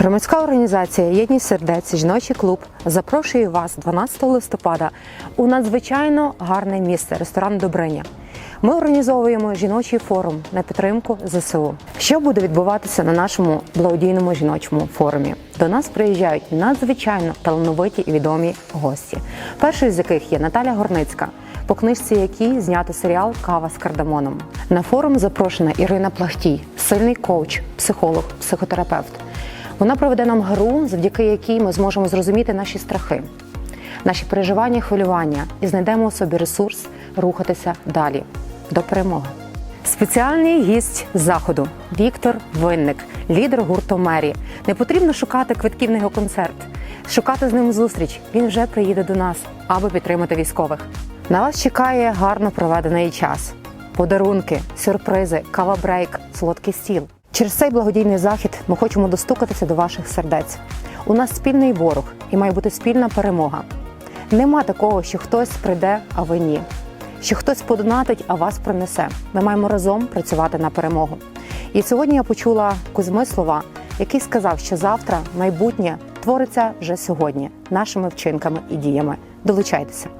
Громадська організація Єдність сердець жіночий клуб запрошує вас 12 листопада у надзвичайно гарне місце ресторан Добриня. Ми організовуємо жіночий форум на підтримку ЗСУ. Що буде відбуватися на нашому благодійному жіночому форумі? До нас приїжджають надзвичайно талановиті і відомі гості. Першою з яких є Наталя Горницька, по книжці якій знято серіал Кава з кардамоном. На форум запрошена Ірина Плахтій, сильний коуч, психолог, психотерапевт. Вона проведе нам гру, завдяки якій ми зможемо зрозуміти наші страхи, наші переживання, хвилювання і знайдемо у собі ресурс рухатися далі до перемоги. Спеціальний гість заходу Віктор Винник, лідер гурту Мері. Не потрібно шукати квитків на його концерт, шукати з ним зустріч. Він вже приїде до нас, аби підтримати військових. На вас чекає гарно проведений час, подарунки, сюрпризи, кава-брейк, солодкий стіл. Через цей благодійний захід ми хочемо достукатися до ваших сердець. У нас спільний ворог і має бути спільна перемога. Нема такого, що хтось прийде, а ви ні. Що хтось подонатить, а вас принесе. Ми маємо разом працювати на перемогу. І сьогодні я почула Кузьми слова, який сказав, що завтра майбутнє твориться вже сьогодні нашими вчинками і діями. Долучайтеся.